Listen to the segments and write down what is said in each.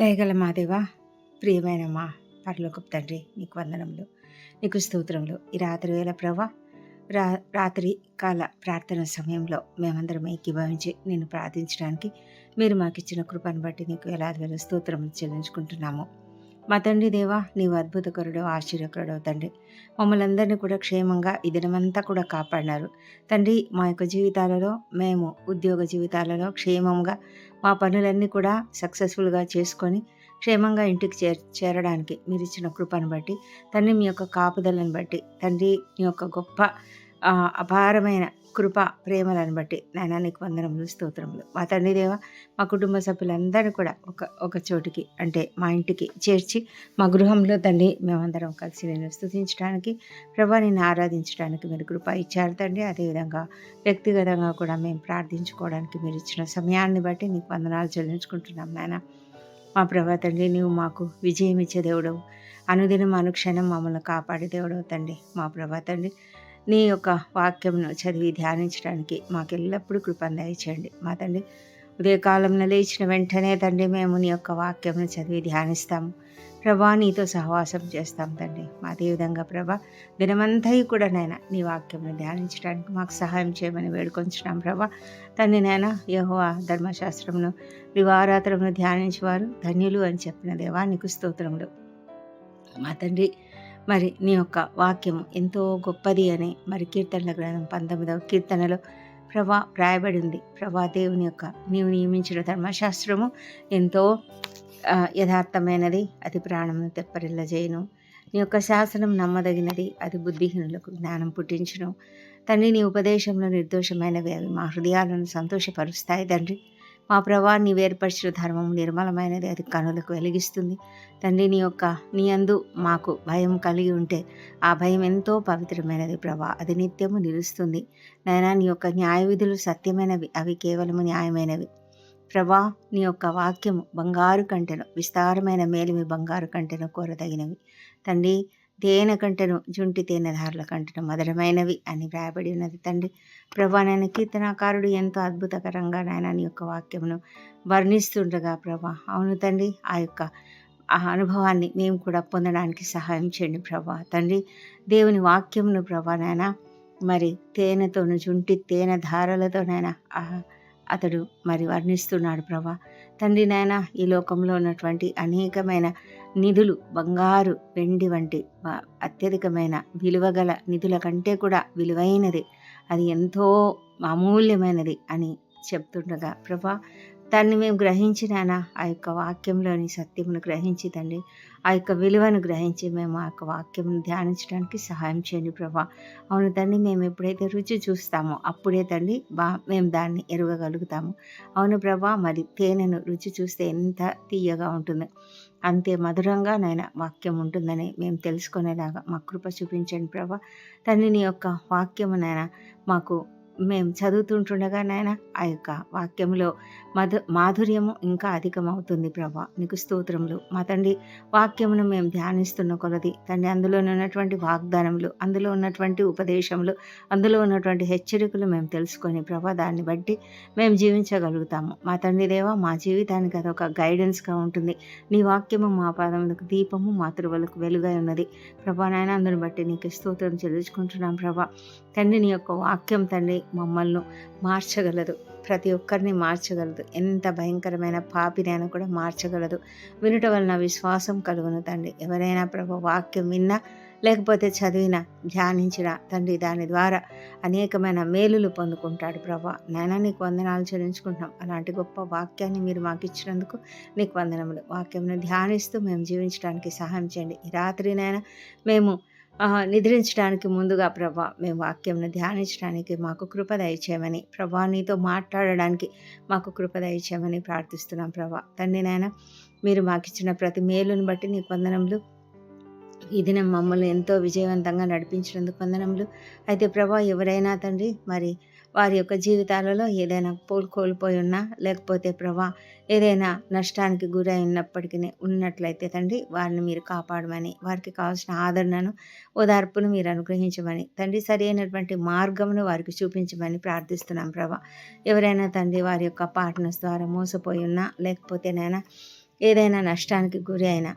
దయగల మా దేవా ప్రియమైన మా పరలోకపు తండ్రి నీకు వందనములు నీకు స్తోత్రములు. ఈ రాత్రి వేళ ప్రభా రా రాత్రి కాల ప్రార్థన సమయంలో మేమందరం ఏకీభవించి నేను ప్రార్థించడానికి మీరు మాకు ఇచ్చిన కృపను బట్టి నీకు వేలాది వేల స్తోత్రములు చెల్లించుకుంటున్నాము. మా తండ్రి దేవా నీవు అద్భుతకరుడు ఆశ్చర్యకరుడు తండ్రి. మమ్మల్ని అందరినీ కూడా క్షేమంగా ఈ దినమంతా కూడా కాపాడినారు. తండ్రి మా యొక్క జీవితాలలో మేము ఉద్యోగ జీవితాలలో క్షేమంగా మా పనులన్నీ కూడా సక్సెస్ఫుల్గా చేసుకొని క్షేమంగా ఇంటికి చేర్ చేరడానికి మీరు ఇచ్చిన కృపను బట్టి తండ్రి మీ యొక్క కాపుదలను బట్టి తండ్రి మీ యొక్క గొప్ప అపారమైన కృప ప్రేమలను బట్టి నాయన నీకు వందనములు స్తోత్రములు. మా తండ్రి దేవ మా కుటుంబ సభ్యులందరూ కూడా ఒక ఒక చోటికి అంటే మా ఇంటికి చేర్చి మా గృహంలో తండ్రి మేమందరం కలిసి నేను స్థుతించడానికి ప్రభా నేను ఆరాధించడానికి మీరు కృప ఇచ్చారు తండ్రి. అదేవిధంగా వ్యక్తిగతంగా కూడా మేము ప్రార్థించుకోవడానికి మీరు ఇచ్చిన సమయాన్ని బట్టి నీకు వందనాలు చెల్లించుకుంటున్నాం నాయన. మా ప్రభా తండ్రి నీవు మాకు విజయం ఇచ్చే దేవుడవు. అనుదినం అనుక్షణం మమ్మల్ని కాపాడే దేవుడవు తండ్రి. మా ప్రభా తండ్రి నీ యొక్క వాక్యంను చదివి ధ్యానించడానికి మాకు ఎల్లప్పుడూ కృపను దయచేయండి. మా తండ్రి ఉదయకాలంలో లేచిన వెంటనే తండ్రి మేము నీ యొక్క వాక్యంను చదివి ధ్యానిస్తాము. ప్రభా నీతో సహవాసం చేస్తాం తండ్రి. అదేవిధంగా ప్రభా దినమంతా కూడా నైనా నీ వాక్యంను ధ్యానించడానికి మాకు సహాయం చేయమని వేడుకొంచున్నాం ప్రభా. తండ్రి నైనా యహోవా ధర్మశాస్త్రమును దివారాత్రమును ధ్యానించేవారు ధన్యులు అని చెప్పిన దేవా నీకు స్తోత్రములు. మా తండ్రి మరి నీ యొక్క వాక్యము ఎంతో గొప్పది అని మరి కీర్తనల గ్రంథం పంతొమ్మిదవ కీర్తనలో ప్రభా రాయబడి ఉంది ప్రభా దేవుని యొక్క నీవు నియమించిన ధర్మశాస్త్రము ఎంతో యథార్థమైనది. అది ప్రాణమును తెప్పరిల్లజేయను. నీ యొక్క శాసనం నమ్మదగినది. అది బుద్ధిహీనులకు జ్ఞానం పుట్టించును. తండ్రి నీ ఉపదేశంలో నిర్దోషమైనవి అవి మా హృదయాలను సంతోషపరుస్తాయి తండ్రి. మా ప్రభా నీ వేర్పరిచిన ధర్మం నిర్మలమైనది అది కనులకు వెలిగిస్తుంది. తండ్రి నీ యొక్క నీ అందు మాకు భయం కలిగి ఉంటే ఆ భయం ఎంతో పవిత్రమైనది ప్రభా. అది నిత్యము నిలుస్తుంది. నైనా నీ యొక్క న్యాయ విధులు సత్యమైనవి అవి కేవలము న్యాయమైనవి. ప్రభా నీ యొక్క వాక్యము బంగారు కంటెను విస్తారమైన మేలిమి బంగారు కంటెను కోరదగినవి. తండ్రి తేనె కంటను జుంటి తేనెధారుల కంటను మధురమైనవి అని వ్రాయబడి ఉన్నది తండ్రి. ప్రభా నాయన కీర్తనాకారుడు ఎంతో అద్భుతకరంగా నాయన నీ యొక్క వాక్యమును వర్ణిస్తుండగా ప్రభా. అవును తండ్రి ఆ యొక్క ఆ అనుభవాన్ని మేము కూడా పొందడానికి సహాయం చేయండి ప్రభా. తండ్రి దేవుని వాక్యమును ప్రభా నాయన మరి తేనెతోను జుంటి తేనె ధారలతోనైనా అతడు మరి వర్ణిస్తున్నాడు ప్రభా. తండ్రి నాయన ఈ లోకంలో ఉన్నటువంటి అనేకమైన నిధులు బంగారు వెండి వంటి అత్యధికమైన విలువగల నిధుల కంటే కూడా విలువైనది. అది ఎంతో అమూల్యమైనది అని చెప్తుండగా ప్రభా దాన్ని మేము గ్రహించినానా ఆ యొక్క వాక్యంలోని సత్యమును గ్రహించి తండ్రి ఆ యొక్క విలువను గ్రహించి మేము ఆ యొక్క వాక్యంను ధ్యానించడానికి సహాయం చేయండి ప్రభా. అవును తండ్రి మేము ఎప్పుడైతే రుచి చూస్తామో అప్పుడే తండ్రి బా మేము దాన్ని ఎరగగలుగుతాము. అవును ప్రభా మరి తేనెను రుచి చూస్తే ఎంత తీయగా ఉంటుంది. అంతే మధురంగా నాయన వాక్యం ఉంటుందని మేము తెలుసుకునేలాగా మా కృప చూపించండి ప్రభా. తండ్రి నీ యొక్క వాక్యము నాయన మాకు మేము చదువుతుంటుండగా నాయన ఆ యొక్క వాక్యంలో మధు మాధుర్యము ఇంకా అధికమవుతుంది ప్రభా. నీకు స్తోత్రములు. మా తండ్రి వాక్యమును మేము ధ్యానిస్తున్న కొలది. తండ్రి అందులో ఉన్నటువంటి వాగ్దానములు అందులో ఉన్నటువంటి ఉపదేశములు అందులో ఉన్నటువంటి హెచ్చరికలు మేము తెలుసుకొని ప్రభా దాన్ని బట్టి మేము జీవించగలుగుతాము. మా తండ్రి దేవా మా జీవితానికి అదొక గైడెన్స్గా ఉంటుంది. నీ వాక్యము మా పాదములకు దీపము మా త్రువలకు వెలుగై ఉన్నది. ప్రభా నాయన అందుని బట్టి నీకు స్తోత్రం చెల్లించుకుంటున్నాం ప్రభా. తండ్రి నీ యొక్క వాక్యం తండ్రి మమ్మల్ని మార్చగలదు. ప్రతి ఒక్కరిని మార్చగలదు. ఎంత భయంకరమైన పాపినైనా కూడా మార్చగలదు. వినుట వలన విశ్వాసం కలుగును తండ్రి. ఎవరైనా ప్రభు వాక్యం విన్నా లేకపోతే చదివిన ధ్యానించిన తండ్రి దాని ద్వారా అనేకమైన మేలులు పొందుకుంటాడు ప్రభా. నాయన నీకు వందనాలు చెల్లించుకుంటున్నాం. అలాంటి గొప్ప వాక్యాన్ని మీరు మాకు ఇచ్చినందుకు నీకు వందనములు. వాక్యంను ధ్యానిస్తూ మేము జీవించడానికి సహాయం చేయండి. ఈ రాత్రినైనా మేము నిద్రించడానికి ముందుగా ప్రభా మేము వాక్యంను ధ్యానించడానికి మాకు కృప దయచేయమని ప్రభా నీతో మాట్లాడడానికి మాకు కృప దయచేయమని ప్రార్థిస్తున్నాం ప్రభా. తండ్రి నాయన మీరు మాకు ఇచ్చిన ప్రతి మేలును బట్టి నీకు వందనములు. ఈ దినం మమ్మల్ని ఎంతో విజయవంతంగా నడిపించినందుకు వందనములు. అయితే ప్రభా ఎవరైనా తండ్రి మరి వారి యొక్క జీవితాలలో ఏదైనా పోల్ కోల్పోయి ఉన్నా లేకపోతే ప్రభా ఏదైనా నష్టానికి గురై ఉన్నప్పటికీ ఉన్నట్లయితే తండ్రి వారిని మీరు కాపాడమని వారికి కావాల్సిన ఆదరణను ఓదార్పును మీరు అనుగ్రహించమని తండ్రి సరైనటువంటి మార్గమును వారికి చూపించమని ప్రార్థిస్తున్నాం ప్రభా. ఎవరైనా తండ్రి వారి యొక్క పార్ట్నర్స్ ద్వారా మోసపోయి ఉన్నా లేకపోతే నైనా ఏదైనా నష్టానికి గురి అయినా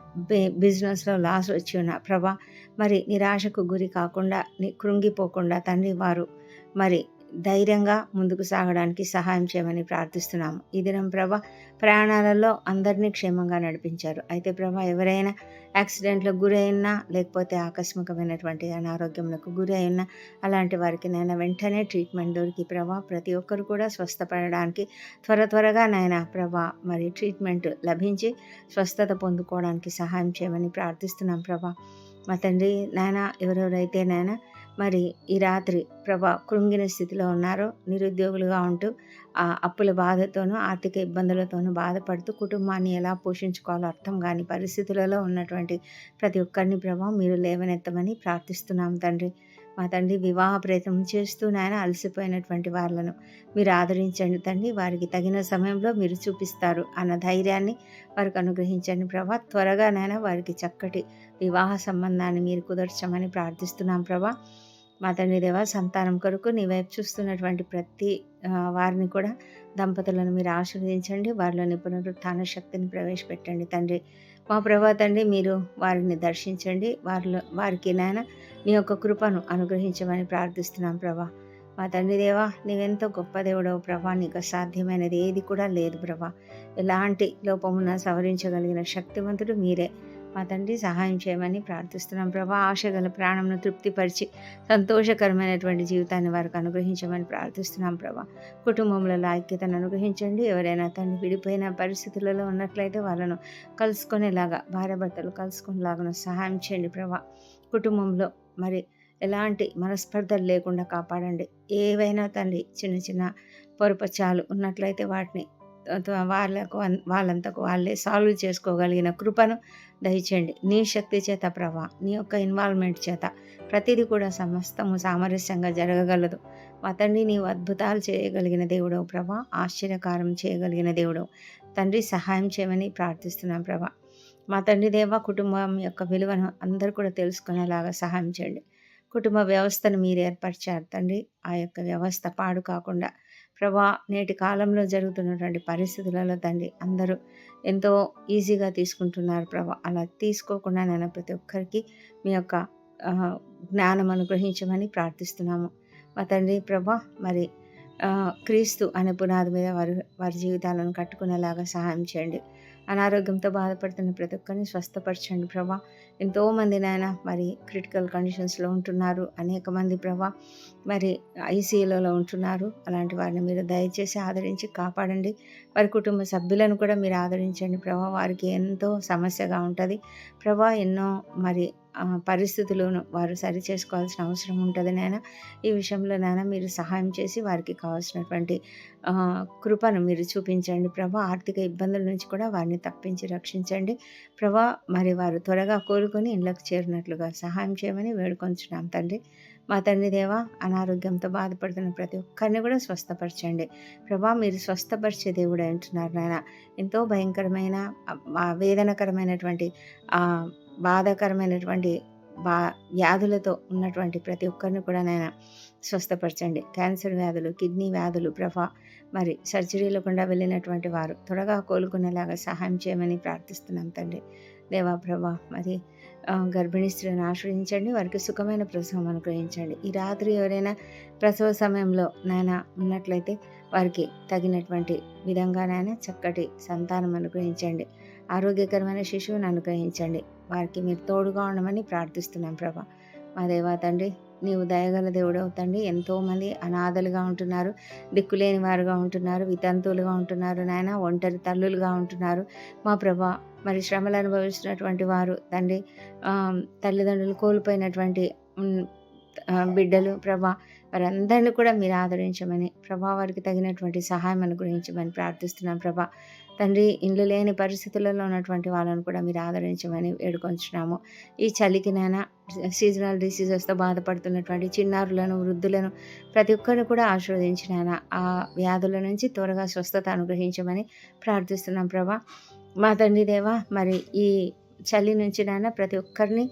బిజినెస్లో లాస్ వచ్చి ఉన్న ప్రభా మరి నిరాశకు గురి కాకుండా కృంగిపోకుండా తండ్రి వారు మరి ధైర్యంగా ముందుకు సాగడానికి సహాయం చేయమని ప్రార్థిస్తున్నాము. ఈ దినం ప్రభ ప్రయాణాలలో అందరినీ క్షేమంగా నడిపించారు. అయితే ప్రభ ఎవరైనా యాక్సిడెంట్లకు గురి అయినా లేకపోతే ఆకస్మికమైనటువంటి అనారోగ్యములకు గురి అయినా అలాంటి వారికి నైనా వెంటనే ట్రీట్మెంట్ దొరికి ప్రభా ప్రతి ఒక్కరు కూడా స్వస్థపడడానికి త్వర త్వరగా నాయన ప్రభా మరి ట్రీట్మెంట్ లభించి స్వస్థత పొందుకోవడానికి సహాయం చేయమని ప్రార్థిస్తున్నాం ప్రభా. మా తండ్రి నాయన ఎవరెవరైతే నాయన మరి ఈ రాత్రి ప్రభా కృంగిన స్థితిలో ఉన్నారో నిరుద్యోగులుగా ఉంటూ ఆ అప్పుల బాధతోనూ ఆర్థిక ఇబ్బందులతోనూ బాధపడుతూ కుటుంబాన్ని ఎలా పోషించుకోవాలో అర్థం కాని పరిస్థితులలో ఉన్నటువంటి ప్రతి ఒక్కరిని ప్రభా మీరు లేవనెత్తమని ప్రార్థిస్తున్నాం తండ్రి. మా తండ్రి వివాహ ప్రయత్నం చేస్తూ నాయన అలసిపోయినటువంటి వాళ్ళను మీరు ఆదరించండి తండ్రి. వారికి తగిన సమయంలో మీరు చూపిస్తారు అన్న ధైర్యాన్ని వారికి అనుగ్రహించండి ప్రభా. త్వరగా నాయన వారికి చక్కటి వివాహ సంబంధాన్ని మీరు కుదర్చమని ప్రార్థిస్తున్నాం ప్రభా. మా తండ్రి దేవ సంతానం కొరకు నీ వైపు చూస్తున్నటువంటి ప్రతి వారిని కూడా దంపతులను మీరు ఆశీర్వదించండి. వారిలోని పునరుత్థాన శక్తిని ప్రవేశపెట్టండి. తండ్రి మా ప్రభా తండ్రి మీరు వారిని దర్శించండి. వారిలో వారికి నాయన నీ యొక్క కృపను అనుగ్రహించమని ప్రార్థిస్తున్నాం ప్రభా. మా తండ్రి దేవా నీవెంతో గొప్ప దేవుడవు ప్రభా. నీకు సాధ్యమైనది ఏది కూడా లేదు ప్రభా. ఎలాంటి లోపమున సవరించగలిగిన శక్తివంతుడు మీరే. మా తండ్రి సహాయం చేయమని ప్రార్థిస్తున్నాం. ప్రభా ఆశగల ప్రాణంను తృప్తిపరిచి సంతోషకరమైనటువంటి జీవితాన్ని వారికి అనుగ్రహించమని ప్రార్థిస్తున్నాం ప్రభా. కుటుంబంలో ఐక్యతను అనుగ్రహించండి. ఎవరైనా తండ్రి విడిపోయిన పరిస్థితులలో ఉన్నట్లయితే వాళ్ళను కలుసుకునేలాగా భార్యాభర్తలు కలుసుకునేలాగా సహాయం చేయండి ప్రభా. కుటుంబంలో మరి ఎలాంటి మనస్పర్ధలు లేకుండా కాపాడండి. ఏవైనా తండ్రి చిన్న చిన్న పొరపచాలు ఉన్నట్లయితే వాటిని వాళ్ళకు వాళ్ళంతకు వాళ్ళే సాల్వ్ చేసుకోగలిగిన కృపను దయచేయండి. నీ శక్తి చేత ప్రభా నీ యొక్క ఇన్వాల్వ్మెంట్ చేత ప్రతిదీ కూడా సమస్తము సామరస్యంగా జరగగలదు. అతన్ని నీవు అద్భుతాలు చేయగలిగిన దేవుడవు ప్రభా ఆశ్చర్యకారం చేయగలిగిన దేవుడవు. తండ్రి సహాయం చేయమని ప్రార్థిస్తున్నాం ప్రభా. మా తండ్రి దేవ కుటుంబం యొక్క విలువను అందరూ కూడా తెలుసుకునేలాగా సహాయం చేయండి. కుటుంబ వ్యవస్థను మీరు ఏర్పరిచారు తండ్రి. ఆ యొక్క వ్యవస్థ పాడు కాకుండా ప్రభా నేటి కాలంలో జరుగుతున్నటువంటి పరిస్థితులలో తండ్రి అందరూ ఎంతో ఈజీగా తీసుకుంటున్నారు ప్రభా. అలా తీసుకోకుండా నేను ప్రతి ఒక్కరికి మీ యొక్క జ్ఞానం అనుగ్రహించమని ప్రార్థిస్తున్నాము. మా తండ్రి ప్రభా మరి క్రీస్తు అనే పునాది మీద వారి వారి జీవితాలను కట్టుకునేలాగా సహాయం చేయండి. అనారోగ్యంతో బాధపడుతున్న ప్రతి ఒక్కరిని స్వస్థపరచండి ప్రభా. ఎంతోమంది నాయన మరి క్రిటికల్ కండిషన్స్లో ఉంటున్నారు. అనేక మంది ప్రభా మరి ఐసీయూలలో ఉంటున్నారు. అలాంటి వారిని మీరు దయచేసి ఆదరించి కాపాడండి. వారి కుటుంబ సభ్యులను కూడా మీరు ఆదరించండి ప్రభా. వారికి ఎంతో సమస్యగా ఉంటుంది. ప్రభా ఎన్నో మరి పరిస్థితులను వారు సరి చేసుకోవాల్సిన అవసరం ఉంటుంది నాయన. ఈ విషయంలో నాయన మీరు సహాయం చేసి వారికి కావాల్సినటువంటి కృపను మీరు చూపించండి. ప్రభా ఆర్థిక ఇబ్బందుల నుంచి కూడా వారిని తప్పించి రక్షించండి. ప్రభా మరి వారు త్వరగా కోలుకొని ఇళ్ళకు చేరినట్లుగా సహాయం చేయమని వేడుకొంచున్నాం తండ్రి. మా తండ్రి దేవ అనారోగ్యంతో బాధపడుతున్న ప్రతి ఒక్కరిని కూడా స్వస్థపరచండి. ప్రభా మీరు స్వస్థపరిచే దేవుడు అంటున్నారు నాయన. ఎంతో భయంకరమైన వేదనకరమైనటువంటి బాధాకరమైనటువంటి బా వ్యాధులతో ఉన్నటువంటి ప్రతి ఒక్కరిని కూడా నేను స్వస్థపరచండి. క్యాన్సర్ వ్యాధులు కిడ్నీ వ్యాధులు ప్రభా మరి సర్జరీలు గుండా వెళ్ళినటువంటి వారు త్వరగా కోలుకునేలాగా సహాయం చేయమని ప్రార్థిస్తున్నాం తండ్రి. దేవా ప్రభా మరి గర్భిణీ స్త్రీని ఆశ్రయించండి వారికి సుఖమైన ప్రసవం అనుగ్రహించండి. ఈ రాత్రి ఎవరైనా ప్రసవ సమయంలో నాయన ఉన్నట్లయితే వారికి తగినటువంటి విధంగా నాయన చక్కటి సంతానం అనుగ్రహించండి. ఆరోగ్యకరమైన శిశువును అనుగ్రహించండి. వారికి మీరు తోడుగా ఉండమని ప్రార్థిస్తున్నాం ప్రభా. మా దేవా తండ్రి నీవు దయగల దేవుడు అవుతండి ఎంతోమంది అనాథలుగా ఉంటున్నారు దిక్కులేని వారుగా ఉంటున్నారు వితంతువులుగా ఉంటున్నారు నాయన ఒంటరి తల్లులుగా ఉంటున్నారు. మా ప్రభా మరి శ్రమలు అనుభవిస్తున్నటువంటి వారు తండ్రి తల్లిదండ్రులు కోల్పోయినటువంటి బిడ్డలు ప్రభా వారందరినీ కూడా మీరు ఆదరించమని ప్రభా వారికి తగినటువంటి సహాయం అనుగ్రహించమని ప్రార్థిస్తున్నాం ప్రభా. తండ్రి ఇండ్లు లేని పరిస్థితులలో ఉన్నటువంటి వాళ్ళను కూడా మీరు ఆదరించమని వేడుకొంచున్నాము. ఈ చలికి చలికినైనా సీజనల్ డిసీజెస్తో బాధపడుతున్నటువంటి చిన్నారులను వృద్ధులను ప్రతి ఒక్కరిని కూడా ఆశీర్వదించిన ఆ వ్యాధుల నుంచి త్వరగా స్వస్థత అనుగ్రహించమని ప్రార్థిస్తున్నాం ప్రభా. మా తండ్రి దేవా మరి ఈ చలి నుంచి నాన్న ప్రతి ఒక్కరిని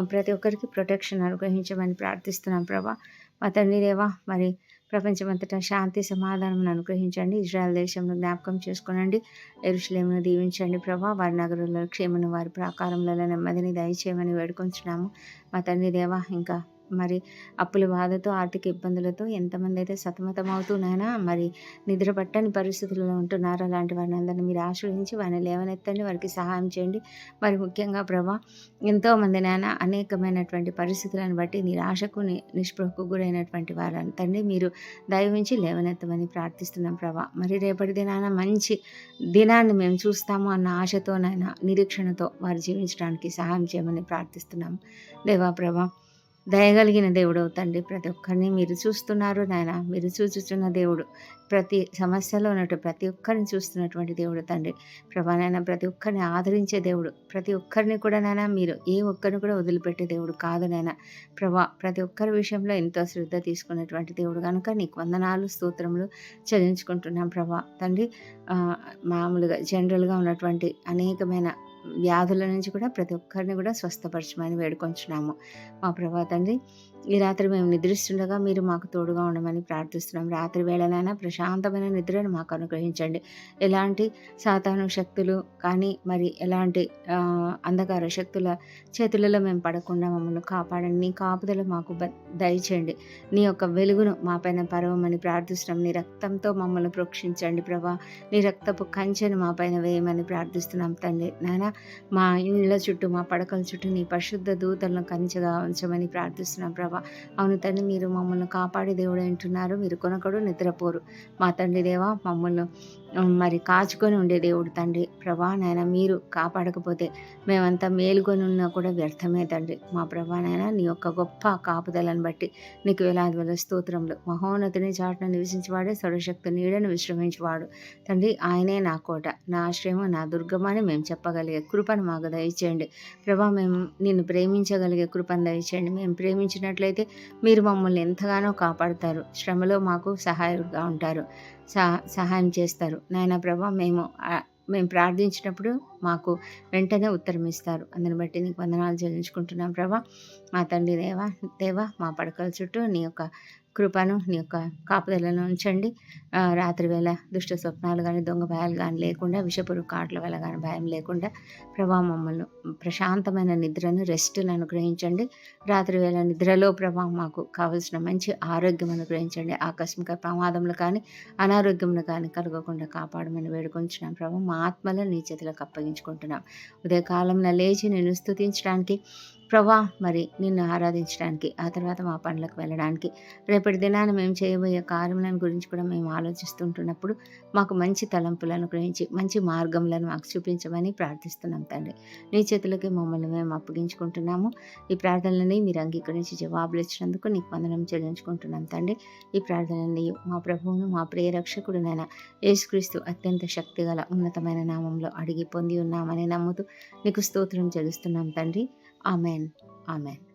ప్రతి ఒక్కరికి ప్రొటెక్షన్ అనుగ్రహించమని ప్రార్థిస్తున్నాం ప్రభా. మా తండ్రి దేవా మరి ప్రపంచమంతటా శాంతి సమాధానం అనుగ్రహించండి. ఇజ్రాయెల్ దేశంలో జ్ఞాపకం చేసుకోనండి. ఎరుషులేమును దీవించండి ప్రభా. వారి నగరంలో క్షేమను వారి ప్రాకారంలో నెమ్మదిని దయచేయమని వేడుకొంచున్నాము. మా తండ్రి దేవా ఇంకా మరి అప్పుల బాధతో ఆర్థిక ఇబ్బందులతో ఎంతమంది అయితే సతమతమవుతున్నాయినా మరి నిద్ర పట్టని పరిస్థితుల్లో ఉంటున్నారో అలాంటి వారిని అందరినీ మీరు ఆశ్రయించి వారిని లేవనెత్తండి వారికి సహాయం చేయండి. మరి ముఖ్యంగా ప్రభా ఎంతోమంది నాయన అనేకమైనటువంటి పరిస్థితులను బట్టి నిరాశకు నిష్పృహకు గురైనటువంటి వారిని తండ్రి మీరు దయవించి లేవనెత్తమని ప్రార్థిస్తున్నాం ప్రభా. మరి రేపటి దినాన మంచి దినాన్ని మేము చూస్తాము అన్న ఆశతోనైనా నిరీక్షణతో వారు జీవించడానికి సహాయం చేయమని ప్రార్థిస్తున్నాము దేవా ప్రభా దయగలిగిన దేవుడు తండ్రి. ప్రతి ఒక్కరిని మీరు చూస్తున్నారు నాయన. మీరు చూచుచున్న దేవుడు. ప్రతి సమస్యలో ఉన్నట్టు ప్రతి ఒక్కరిని చూస్తున్నటువంటి దేవుడు తండ్రి. ప్రభా నాయన ప్రతి ఒక్కరిని ఆదరించే దేవుడు. ప్రతి ఒక్కరిని కూడా నాయన మీరు ఏ ఒక్కరిని కూడా వదిలిపెట్టే దేవుడు కాదు నాయన. ప్రభా ప్రతి ఒక్కరి విషయంలో ఎంతో శ్రద్ధ తీసుకున్నటువంటి దేవుడు కనుక నీకు వందనాలు స్తోత్రములు చెల్లించుకుంటున్నాం ప్రభా. తండ్రి మామూలుగా జనరల్గా ఉన్నటువంటి అనేకమైన వ్యాధుల నుంచి కూడా ప్రతి ఒక్కరిని కూడా స్వస్థపరచమని వేడుకొంచున్నాము. మా ప్రభా తండ్రి ఈ రాత్రి మేము నిద్రిస్తుండగా మీరు మాకు తోడుగా ఉండమని ప్రార్థిస్తున్నాం. రాత్రి వేళలైనా ప్రశాంతమైన నిద్రను మాకు అనుగ్రహించండి. ఎలాంటి సాతాను శక్తులు కానీ మరి ఎలాంటి అంధకార శక్తుల చేతులలో మేము పడకుండా మమ్మల్ని కాపాడండి. నీ కాపుదల మాకు దయచేయండి. నీ యొక్క వెలుగును మా పైన పరవమని ప్రార్థిస్తున్నాం. నీ రక్తంతో మమ్మల్ని ప్రోక్షించండి ప్రభా. నీ రక్తపు కంచెను మా పైన వేయమని ప్రార్థిస్తున్నాం తండ్రి. నాయన మా ఇళ్ళ చుట్టూ మా పడకల చుట్టూ నీ పరిశుద్ధ దూతలను కంచెగా ఉంచమని ప్రార్థిస్తున్నాం ప్రభా. అవును తండ్రి మీరు మమ్మల్ని కాపాడి దేవుడు అంటున్నారు. మీరు కొనకడు నిద్రపోరు. మా తండ్రి దేవా మమ్మల్ని మరి కాచుకొని ఉండే దేవుడు తండ్రి. ప్రభా నాయన మీరు కాపాడకపోతే మేమంతా మేలుకొని ఉన్నా కూడా వ్యర్థమే తండ్రి. మా ప్రభా నాయన నీ యొక్క గొప్ప కాపుదలను బట్టి నీకు వేలాది వేల స్తోత్రంలో మహోన్నతిని చాటున నివసించేవాడే సర్వశక్తి నీడను విశ్రమించేవాడు. తండ్రి ఆయనే నా కోట నా ఆశ్రయం నా దుర్గమని మేము చెప్పగలిగే కృపను మాకు దయచేయండి. ప్రభా మేము నిన్ను ప్రేమించగలిగే కృపను దయచేయండి. మేము ప్రేమించినట్లయితే మీరు మమ్మల్ని ఎంతగానో కాపాడుతారు. శ్రమలో మాకు సహాయంగా ఉంటారు. సహాయం చేస్తారు. నాయన ప్రభా మేము మేము ప్రార్థించినప్పుడు మాకు వెంటనే ఉత్తరం ఇస్తారు. అందుని బట్టి నీకు వందనాలు చెల్లించుకుంటున్నాం ప్రభా. మా తండ్రి దేవా దేవా మా పడకల చుట్టూ నీ యొక్క కృపను నీ యొక్క కాపుదలను ఉంచండి. రాత్రి వేళ దుష్ట స్వప్నాలు కానీ దొంగ భయాలు కానీ లేకుండా విషపురు కాట్ల వల్ల కానీ భయం లేకుండా ప్రభా మమ్మల్ని ప్రశాంతమైన నిద్రను రెస్ట్ను అనుగ్రహించండి. రాత్రి వేళ నిద్రలో ప్రభా మాకు కావలసిన మంచి ఆరోగ్యం అనుగ్రహించండి. ఆకస్మిక ప్రమాదములు కానీ అనారోగ్యములు కానీ కలగకుండా కాపాడమని వేడుకొంచున్నాం ప్రభా. మా ఆత్మలను నీ చేతులకు అప్పగించుకుంటున్నాం. ఉదయకాలంలో లేచి నేను స్థుతించడానికి ప్రభా మరి నిన్ను ఆరాధించడానికి ఆ తర్వాత మా పనులకు వెళ్ళడానికి రేపటి దినాన్ని మేము చేయబోయే కార్యములను గురించి కూడా మేము ఆలోచిస్తుంటున్నప్పుడు మాకు మంచి తలంపులను గురించి మంచి మార్గములను మాకు చూపించమని ప్రార్థిస్తున్నాం తండ్రి. నీ చేతులకి మమ్మల్ని మేము అప్పగించుకుంటున్నాము. ఈ ప్రార్థనలని మీరు అంగీకరించి జవాబులు ఇచ్చినందుకు నీకు వందనం చెల్లించుకుంటున్నాం తండ్రి. ఈ ప్రార్థనని మా ప్రభువును మా ప్రియరక్షకుడునైనా యేసుక్రీస్తు అత్యంత శక్తిగల ఉన్నతమైన నామంలో అడిగి పొంది ఉన్నామని నమ్ముతూ నీకు స్తోత్రం చెల్లిస్తున్నాం తండ్రి. Amen. Amen.